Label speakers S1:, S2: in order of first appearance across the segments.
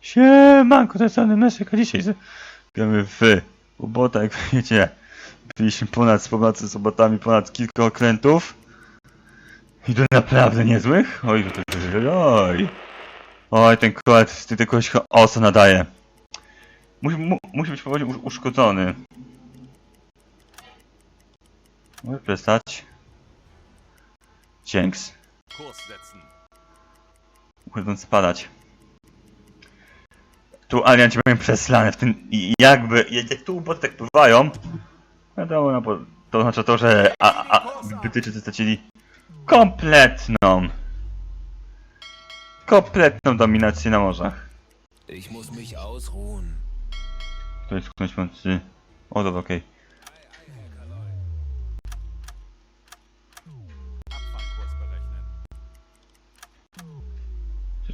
S1: Siemanko, to jest Anny Meszyk, a dzisiaj z- gramy w ubota, jak wiecie. Byliśmy ponad z pomocy z obotami ponad kilka okrętów. I to naprawdę niezłych. Oj, oj, oj, ten kład, ty tylko się osa nadaje. Musi, mu, musi być powoli usz- uszkodzony. Może przestać. Dzięks. Będą spadać. Tu alianci mają przeslane w tym i jakby, jak tu uboty pływają, wiadomo, no, bo to oznacza to, że a, a, Brytyjczycy stracili kompletną, kompletną dominację na morzach.
S2: Ich muss mich ausruhen.
S1: To jest ktoś mący. O, dobra, okej.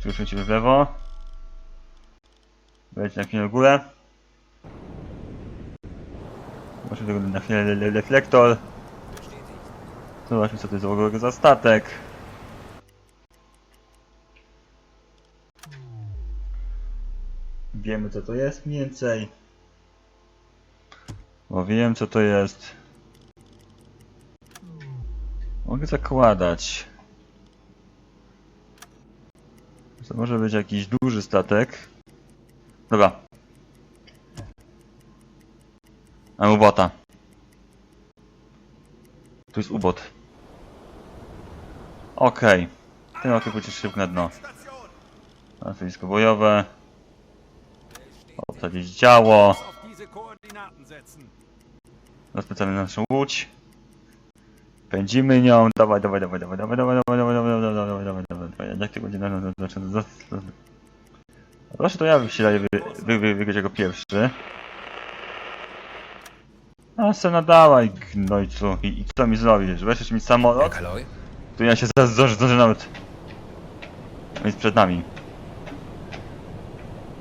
S1: Okay. Przejdźmy w lewo. Wejdź na chwilę górę. Zobaczmy tego na chwilę le- le- reflektor. Zobaczmy co to jest w ogóle za statek. Wiemy co to jest mniej więcej. Bo wiem co to jest. Mogę zakładać. To może być jakiś duży statek. Dobra. Mam ubota. Tu jest ubot. Okej. Ten okiek będzie szybko na dno. Stanowisko bojowe. Obsadzić działo. Rozpędzamy naszą łódź. Pędzimy nią. Dawaj, dawaj, dawaj, dawaj, dawaj, dawaj, dawaj, dawaj, dawaj, dawaj, dawaj, dawaj, dawaj, dawaj. Jak to będzie na Proszę to ja się daję wy, wy, wy, wygrać jako pierwszy. A se nadawaj, gnojcu. I, I co mi zrobisz? Weźmiesz mi samolot? To ja się zaraz zdążę, zdążę nawet. On jest przed nami.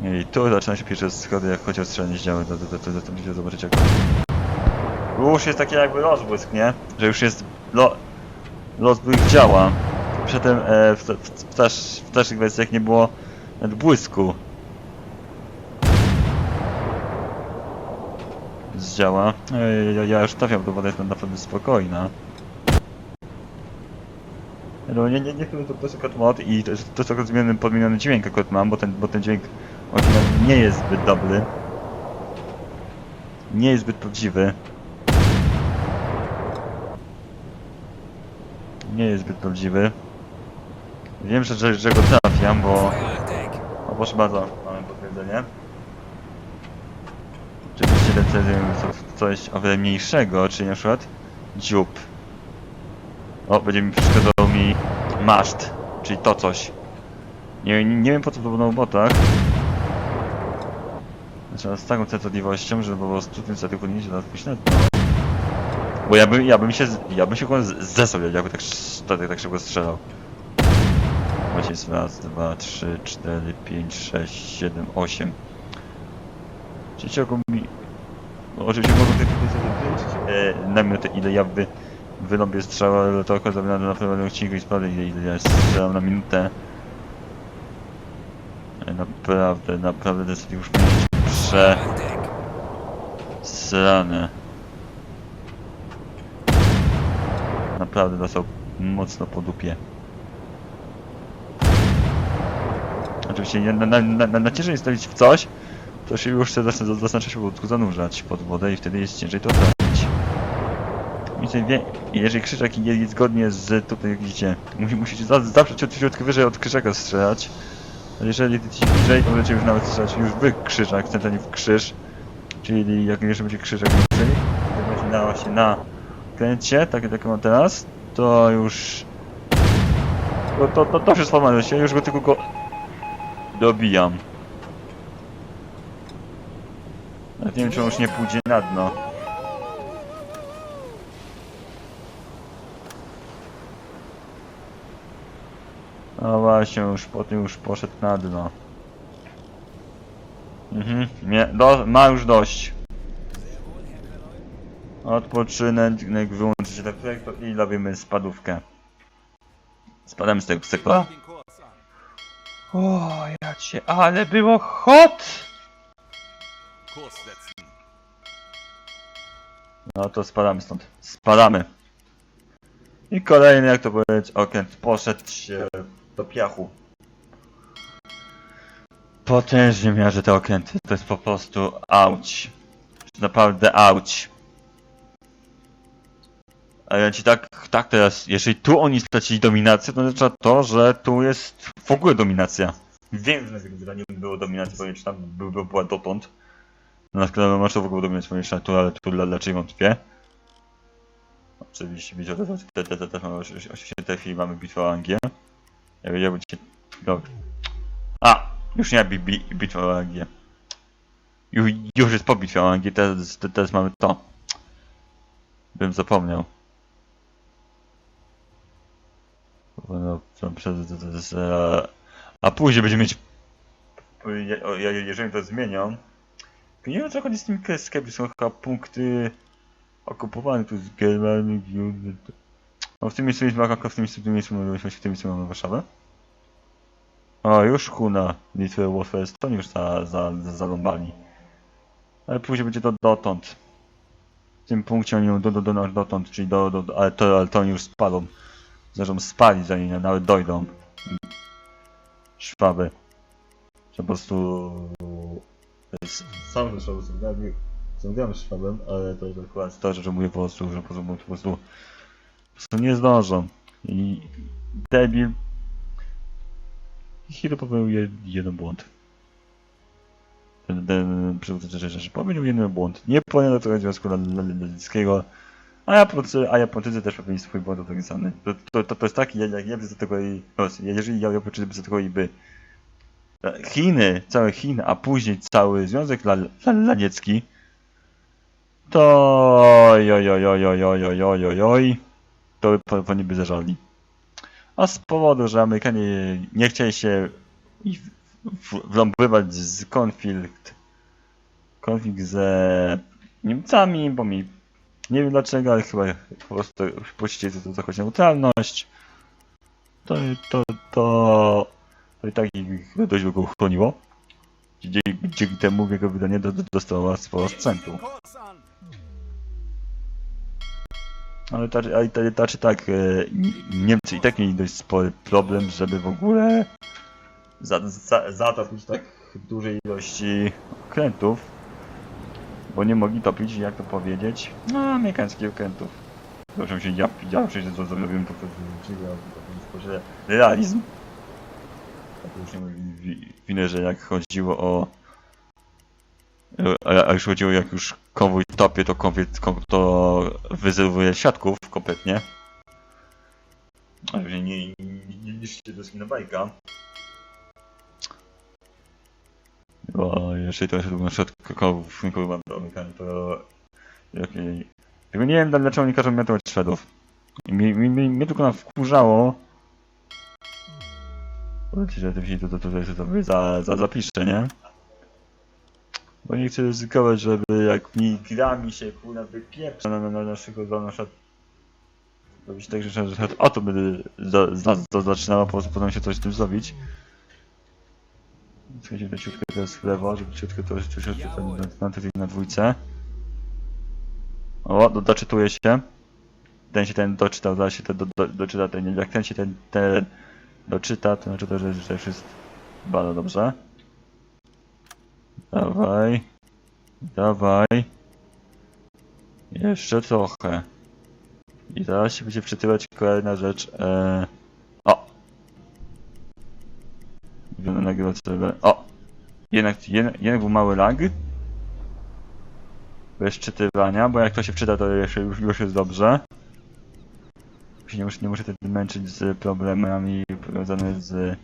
S1: I tu zaczyna się pierwsze schody, jak o strzelanie z działy, to, to, to, to, to zobaczyć jak... Już jest taki jakby rozbłysk, nie? Że już jest lo, rozbłysk działa. Przedtem e, w, w, w, w starszych wersjach nie było nawet błysku. Z działa. E, ja, ja już trafiam, to woda jest naprawdę spokojna. No nie, nie, nie chcę to proszę kot mod i to, to jest akurat zmieniony, podmieniony dźwięk akurat mam, bo ten, bo ten dźwięk nie jest zbyt dobry. Nie jest zbyt prawdziwy. Nie jest zbyt prawdziwy. Wiem, że, że, że go trafiam, bo... proszę bardzo, mamy potwierdzenie. Oczywiście decydujemy co- coś o wiele mniejszego, czyli na przykład dziób. O, będzie mi przeszkadzał mi maszt, czyli to coś. Nie, nie wiem po co to było na botach. Znaczy z taką częstotliwością, że po prostu ten statek powinien się nas dno. Bo ja bym, ja bym się, ja bym się go z- zesłał, jakby tak, tak, tak szybko strzelał. Właśnie jest raz, dwa, trzy, cztery, pięć, sześć, siedem, osiem. Dzieciaku mi... No, oczywiście mogą liczyć e, na minutę, ile ja wy, wyrobię strzała, ale to akurat na, na pewnym odcinku i sprawdzę, ile, ile ja strzelam na minutę. E, naprawdę, naprawdę to jest już prze... Srane. Naprawdę dostał mocno po dupie. Oczywiście nie- na, na, na, na, ciężej stawić w coś, to się już chce zaczyna, zaczyna się po prostu zanurzać pod wodę i wtedy jest ciężej to trafić. Jeżeli krzyczak jest, zgodnie z tutaj jak widzicie, musi, musicie za, zawsze ciut, ciutkę wyżej od krzyczaka strzelać. A jeżeli bliżej, to możecie już nawet strzelać już w krzyczak, centralnie w krzyż. Czyli jak jeszcze będzie krzyżek więcej, to będzie na właśnie na kręcie, takie jak mam teraz, to już... To, to, to, to wszystko ma się, już go tylko go dobijam. Nawet nie wiem, czy on już nie pójdzie na dno. No właśnie, już po tym już poszedł na dno. Mhm, nie, do, ma już dość. Odpoczynek, wyłączyć reflektor i robimy spadówkę. Spadamy z tego sektora. O, ja cię, ale było hot! No to spadamy stąd. Spadamy. I kolejny, jak to powiedzieć, okręt poszedł się do piachu. Potężnie miarzy te okręty. To jest po prostu auć. Naprawdę auć. A ja ci tak, tak teraz, jeżeli tu oni stracili dominację, to oznacza to, że tu jest w ogóle dominacja. Wiem, że na tego wydaniu było dominacji, tam by, by była dotąd. Na sklepie masz w ogóle dominację ponieważ tu, ale tu raczej wątpię. Oczywiście że te, te, te, mamy oczywiście oczywiście te chwili mamy bitwę o Angię. Ja wiedziałbym cię. No. A! Już nie bi, bi, bitwa o Angię. Już, już jest po bitwie o Angię, teraz, te- teraz mamy to. Bym zapomniał. No, to przez, to, to jest, e, a później będziemy mieć. Jeżeli to zmienią. Nie wiem, co chodzi z tym sklepem, są chyba punkty okupowany tu z Germanii. No w tym miejscu jest Maroko, w tym miejscu, w tym miejscu, w tym miejscu, mamy Warszawę. O, już Huna, Litwę, Łotwę, Estonię już za, za, za. Ale później będzie to dotąd. W tym punkcie oni ją do, do, do, dotąd, czyli do, do, ale, to, ale to oni już spadą. Zresztą spali zanim nawet dojdą. Szwaby. Że po prostu... Sam zresztą Zagramy z Szwabem, ale to jest akurat to, że mówię po prostu, że po prostu, po prostu, po prostu nie zdążą. I debil Hiro popełnił je- jeden błąd. Ten, ten przywódca rzeczy popełnił jeden błąd. Nie pojęto tego Związku Radzieckiego, a Japończycy, a Japończycy też popełnili swój błąd autoryzowany. To, to, to, to jest tak, jak ja bym tego i. No, jeżeli Japończycy by za tego i by. Chiny, całe Chiny, a później cały Związek Radziecki, to oj, to pewnie by zażali. A z powodu, że Amerykanie nie chcieli się wląbywać z konflikt, konflikt z Niemcami, bo mi nie wiem dlaczego, ale chyba po prostu puścili to zachować neutralność, to, to, to, to i tak ich dość długo uchroniło. Dzięki, temu jego wydanie do, do, dostało sporo sprzętu. Ale tak, ale tak, tak, czy tak, e, Ni- Niemcy i tak mieli dość spory problem, żeby w ogóle za, za, zatopić tak dużej ilości okrętów, bo nie mogli topić, jak to powiedzieć, no, amerykańskich okrętów. Proszę się, ja, ja przecież to zrobiłem to, to, to, to, to realizm. To już nie winę, że jak chodziło o a, już chodziło jak już konwój topie, to konwój kon- to wyzerwuje świadków kompletnie. A już nie, nie, nie, nie niszcie to jest inna bajka. Bo jeszcze to na przykład konwój konwój Amerykanie, to... Jak, nie- nie wiem dlaczego nie każą miatować Szwedów. Mi, mi, mi, mnie tylko nam wkurzało. Powiedzcie, że się to, to, to, to, to za, za, zapiszę, nie? Bo nie chcę ryzykować, żeby jak mi grami się kurna wypieprza na, na, na naszego dla nasza robić tak, że, że o to będę za, za, za, zaczynała, po prostu potem się coś z tym zrobić. Na ciutkę teraz w lewo, żeby ciutkę to jeszcze się tutaj na, dwójce. O, do, doczytuje się. Ten się ten doczytał, zaraz się ten do, do, doczyta ten, jak ten się ten, ten doczyta, to znaczy to, że, że już jest bardzo dobrze. Dawaj. Dawaj. Jeszcze trochę. I teraz się będzie wczytywać kolejna rzecz. E... O! Sobie. O! Jednak, jednak, był mały lag. Bez czytywania, bo jak to się wczyta, to jeszcze już, już jest dobrze. Już Nie muszę, nie muszę wtedy męczyć z problemami powiązanymi z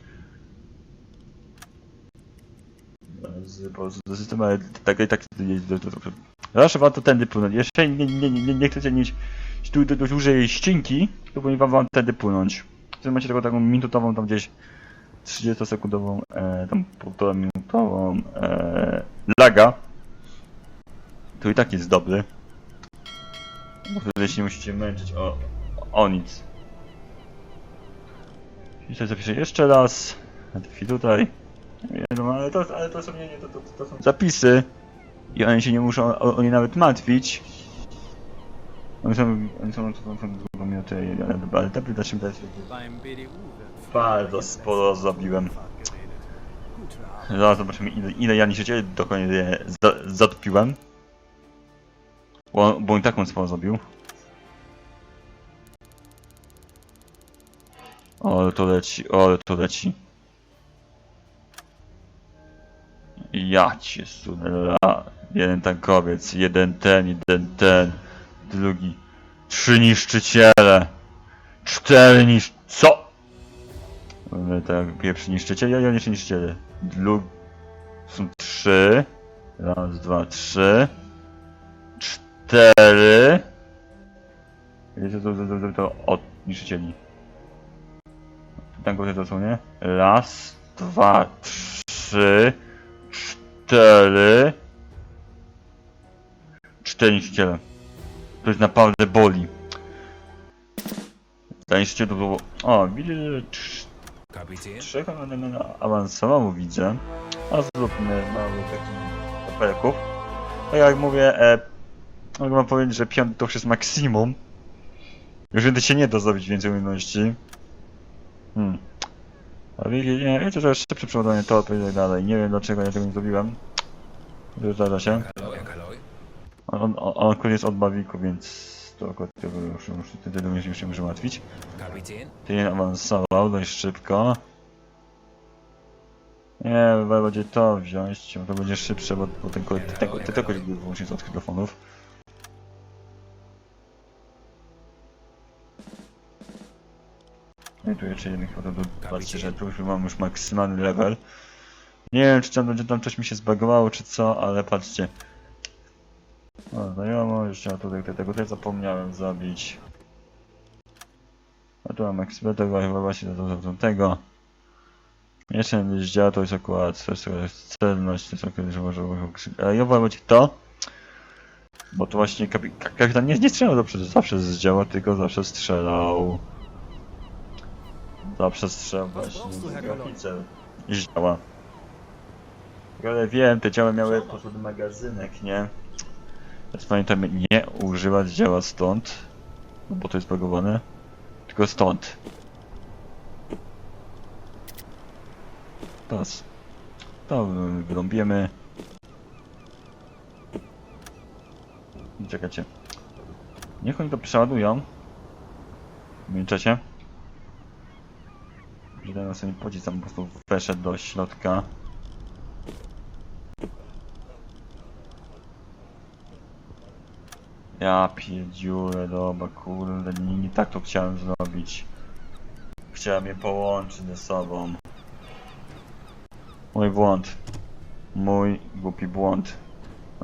S1: z, po prostu z systemem, ale tak i tak Zawsze warto tędy płynąć. Jeszcze nie, nie, nie, nie chcecie mieć tu do, do dużej ścinki, to powinien wam, wam tędy płynąć. Wtedy macie taką, taką minutową tam gdzieś 30 sekundową, e, tam półtora minutową e, laga. To i tak jest dobry. Bo wtedy się nie musicie męczyć o, o nic. I tutaj zapiszę jeszcze raz. Trafi tutaj. Nie no, ale to, ale to są, nie, nie, to, to, to są zapisy. I oni się nie muszą o, o nie nawet martwić. Oni są, oni są, są, są długo minuty, ale, ale ta pyta się też
S3: Beim BDU wird
S1: bardzo sporo zrobiłem. Zaraz zobaczymy ile, ile ja niszczycieli dokładnie za, zatopiłem. Bo, bo tak on sporo zrobił. O, to leci, o, to leci. Ja cię sunę, jeden tankowiec, jeden ten, jeden ten, drugi. Trzy niszczyciele. Cztery niszcz... Co? Mamy tak, pierwszy niszczyciel, ja, ja nie niszczyciele. Dlu... Są trzy. Raz, dwa, trzy. Cztery. Wiecie co, to, to, to, to od niszczycieli. Tankowiec to są, nie? Raz, dwa, trzy. Cztery. Cztery niszczyciele. To jest naprawdę boli. Za niszczyciel to było... O, widzę, że
S2: Kapitän?
S1: trzech na- na- na- awansowało widzę. A zróbmy mały taki papelków. Tak jak mówię, e, mogę wam powiedzieć, że piąty to już jest maksimum. Już więcej się nie da zrobić więcej umiejętności. Hmm. A wiecie, nie, wiecie, że szybsze przeładowanie to i tak dalej. Nie wiem dlaczego ja tego nie zrobiłem. Zdarza się. On, on, on jest od bawiku, więc to akurat tego już, już wtedy również już się może martwić. Ty awansował dość szybko. Nie, chyba będzie to wziąć, bo to będzie szybsze, bo, bo ten kolej, te, te, te, te kolej były wyłącznie od telefonów. No i tu jeszcze jeden chyba, to, to, patrzcie, że tu już mam już maksymalny level. Nie wiem, czy tam będzie tam coś mi się zbagowało, czy co, ale patrzcie. O, znajomość, ja tutaj tego też zapomniałem zabić. A tu mam eksperta, chyba właśnie do, tego. Jeszcze nie działa, to jest akurat to jest, celność, to jest akurat, że może Ale ja wolę będzie to, bo to właśnie kapi ka- kapitan nie, nie strzelał zawsze, zawsze z działa, tylko zawsze strzelał. Zawsze strzelał właśnie grafice z działa. Ale wiem, te działa miały po prostu magazynek, nie? Więc pamiętajmy, nie używać działa stąd, bo to jest bagowane. Tylko stąd. Teraz. To wyrąbiemy. Czekajcie. Niech oni to przeładują. W międzyczasie. Że sobie pocisk tam po prostu weszedł do środka. Ja pierdziule, dobra, kurde, nie, nie tak to chciałem zrobić. Chciałem je połączyć ze sobą. Mój błąd. Mój głupi błąd.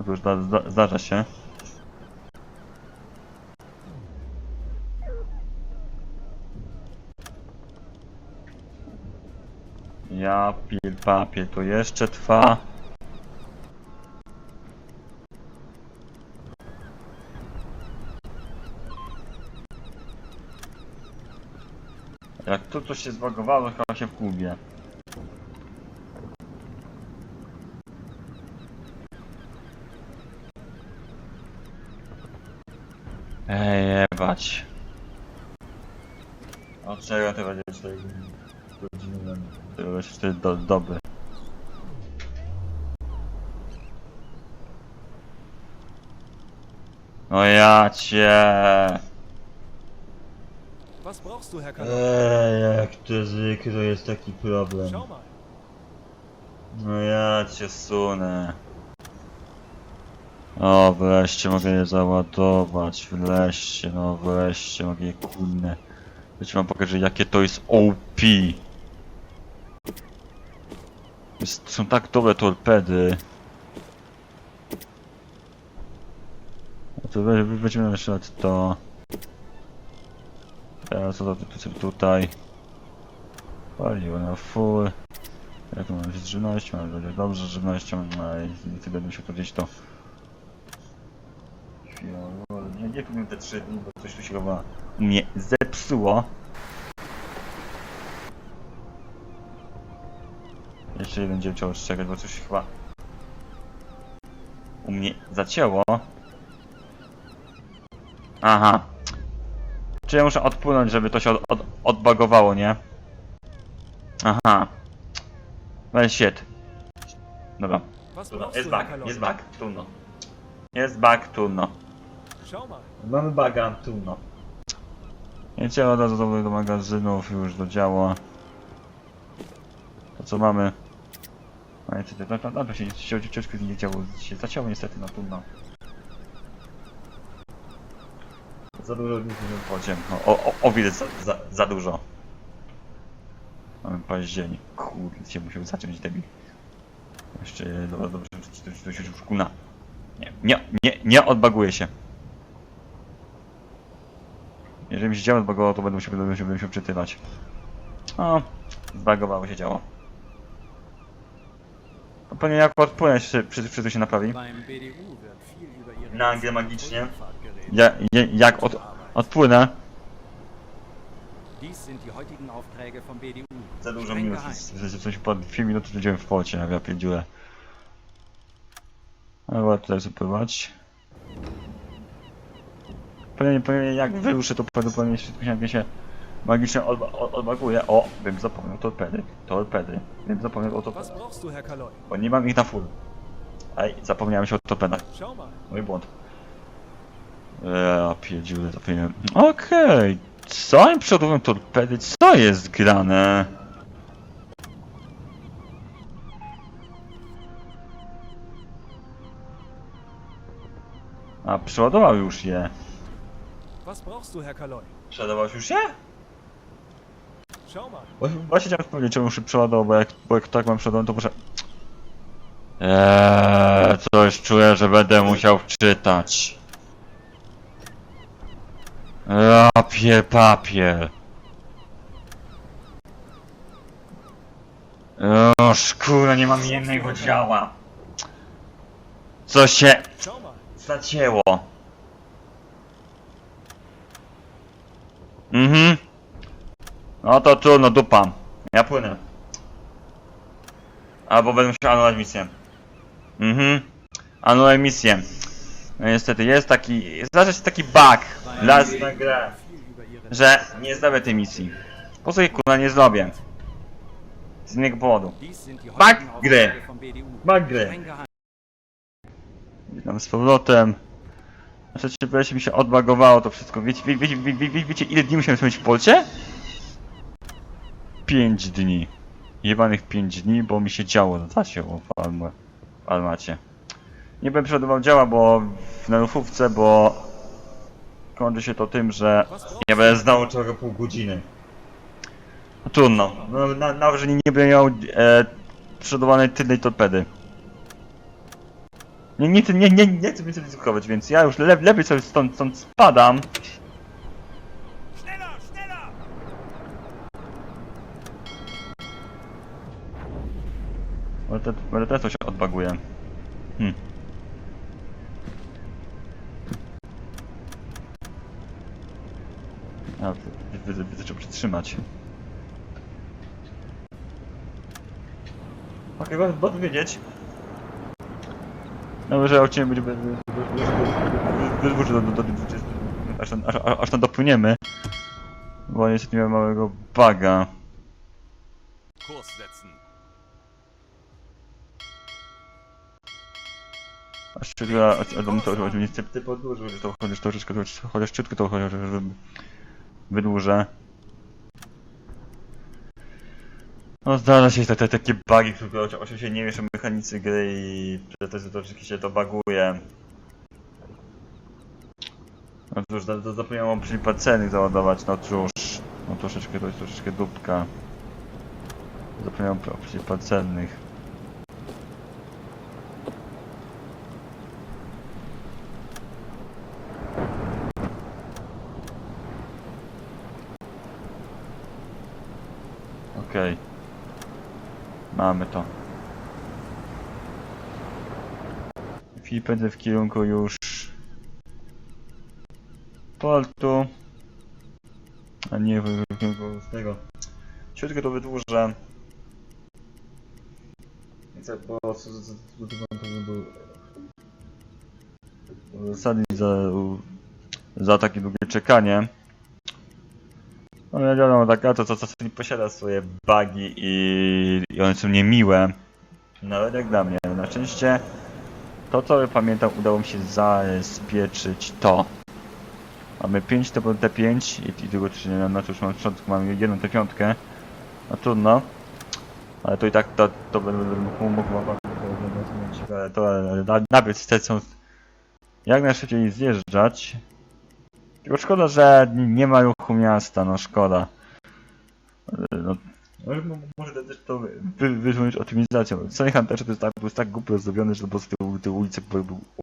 S1: Już zda, zda, zdarza się. Ja pier papier, to jeszcze trwa. Jak tu coś się zbagowało, chyba się w klubie. Ej, jebać. Od czego to będzie 4 godziny? To będzie wtedy do, doby. No ja cię.
S3: Was brauchst du, Herr?
S1: Eee, jak to zwykle jest taki problem.
S3: Schau mal.
S1: No ja cię sunę. O, wreszcie mogę je załadować, wreszcie, no wreszcie mogę je kurde. Wiecie wam pokażę jakie to jest OP. Jest, są tak dobre torpedy. No to we- we- weźmiemy to. Co tutaj. Paliwo na full. Jak mam z żywnością, ale będzie dobrze z żywnością, no i ty będę musiał to gdzieś to... Nie, nie powiem te trzy dni, bo coś tu się chyba mnie zepsuło. jeszcze jeden dzień trzeba czekać, bo coś chyba u mnie zacięło. Aha. Czy ja muszę odpłynąć, żeby to się od, od, odbagowało, nie? Aha. Well shit. Dobra. Trudno. Jest bug, jest bug, trudno. Jest bug, trudno. Mamy baga, trudno. Jedziemy od razu do, do magazynów, już do działa. To co mamy? No niestety, to, to, to, to się cię- ciężko nie działo, się zacięło niestety, no trudno. Za dużo nic nie podziem. O, o, o, wiele za, za, za dużo. Mamy październik. Kurde, się musiał zacząć debil. Jeszcze, dobra, dobrze, to, się już kuna. Nie, nie, nie, nie odbaguje się. Jeżeli mi się działo zbagowało, to będę musiał, będę musiał, będę musiał czytywać. O, zbagowało się działo. No pewnie jak odpłynąć, przy, przy, przy się naprawi.
S3: Beim BDU wird viel über ihre
S1: Na Angiel magicznie. Ja, ja, jak od, odpłynę,
S3: Dies sind die heutigen Aufträge vom BDU.
S1: za dużo minut, w sensie coś po dwie minuty będziemy w pocie, ja pierdziule. Dobra, tutaj zapływać. Pewnie, pewnie jak wyruszę to prawdopodobnie wszystko się, się magicznie odba od- odbaguje. O, bym zapomniał torpedy, torpedy. Bym zapomniał o torpedach, bo nie mam ich na full. Ej, zapomniałem się o torpedach. Mój błąd. Ja pierdziule, zapomniałem. Okej, co im przodowują torpedy? Co jest grane? A, przeładował już je.
S3: Was brauchst du, Herr Kaloi?
S1: Przeładował już je?
S3: Schau mal.
S1: Właśnie- Właśnie chciałem powiedzieć, czemu muszę przeładował, bo jak, bo jak tak mam przeładować, to muszę... Eee, coś czuję, że będę musiał wczytać. Papier, papier. O, szkura, nie mam jednego działa. Co się zacięło? Mhm. No to trudno, dupa. Ja płynę. Albo będę musiał anulować misję. Mhm. Anuluję misję. No niestety, jest taki... Zdarza się taki bug. Raz na grę. Że nie zrobię tej misji. Po co jej kurwa nie zrobię? Z innego powodu. Bug gry. Bug gry. Witam z powrotem. Znaczy, wreszcie mi się odbagowało to wszystko. Wiecie, wie, wie, wie, wie, wie, wiecie ile dni musiałem spędzić w Polcie? 5 dni. Jebanych 5 dni, bo mi się działo w, Alm w Almacie. Nie będę przeładował działa, bo w nerfówce, bo kończy się to tym, że nie będę znał czego pół godziny. No, trudno. No, na, nawet, że nie, będę miał e, przodowanej tylnej torpedy. Nie, nie, nie, nie, nie chcę więcej ryzykować, więc ja już le, lepiej sobie stąd, stąd spadam. Ale, te, ale teraz to się odbaguje. Hmm. A, trzeba przytrzymać. Okej, okay, bo wiedzieć. No, że odcinek będzie wydłuży do, do, do, do, aż, tam- aż, aż tam dopłyniemy. Bo niestety miałem małego buga.
S4: Kurs setzen.
S1: A szczytła, albo to, to niestety podłużył, że to chociaż troszeczkę, to, chociaż szczytkę to chociaż żeby wydłużę. No zdarza się te, te takie bugi, które oczy- oczywiście nie wiesz o mechanicy gry i że to, to oczywiście się to baguje. No cóż, za- za- zapomniałem przykład ceny załadować, no cóż. No troszeczkę, to jest troszeczkę dupka. Zapomniałem o przykład cennych. Okej. Mamy to. I pędzę w kierunku już portu. A nie w kierunku tego. Ciutko to wydłużę. bo zasadnie za, za takie długie czekanie. No ja wiadomo, taka to co czasami posiada swoje bugi i, i one są niemiłe. Nawet jak dla mnie. Na szczęście to co pamiętam udało mi się zabezpieczyć to. Mamy 5 to było T5 i, i tego czynienia, no to już mam początku mamy jedną T5. No trudno. Ale to i tak to, to będę mógł ale to ale na- nawet chcą jak najszybciej zjeżdżać. Tylko szkoda, że nie ma ruchu miasta, no szkoda. E, No, no, mo- może też to wy, wyzwolić optymizacją. Sunny Hunterze to jest tak, jest tak głupio zrobione, że po prostu te, ulice,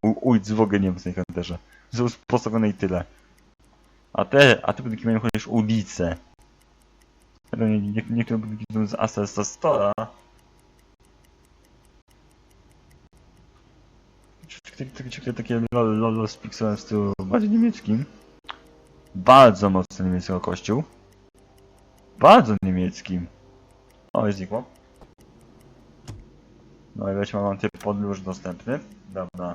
S1: u- ulic w ogóle nie w Sunny Hunterze. Są postawione i tyle. A te, a te budynki mają chociaż ulice. Nie, nie, niektóre budynki są z Asesta Stora. Takie, takie lol z pixelem w stylu bardziej niemieckim. Bardzo mocno niemiecki kościół. Bardzo niemieckim. O, jest znikło. No i weźmy, mam typ podróż dostępny. Dobra.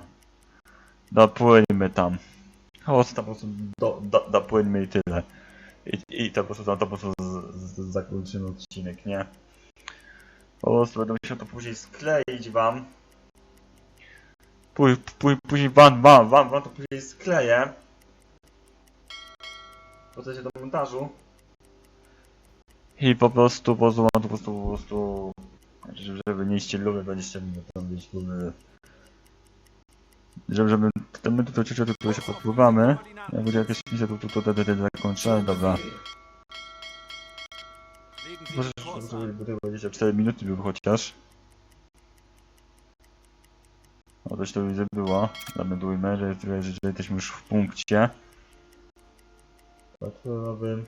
S1: Dopłyńmy tam. O, tam po prostu do, do, dopłyńmy i tyle. I, I to po prostu tam to po prostu zakończymy odcinek, nie? Po prostu będę musiał to później skleić wam. Pój, pój, później wam, wam, wam, wam to później skleję. Procesie do montażu. I po prostu, po prostu, mam to po prostu, po prostu, żeby, nie lubię 20 minut, tam gdzieś lubię. Żeby, żeby, to my tutaj ciociu tutaj się podpływamy. Jak będzie jakieś misja, to tu to wtedy zakończę, dobra. Może były 24 minuty były chociaż. O, coś to widzę było. Zameldujmy, że, że, że jesteśmy już w punkcie. Warte, Robin.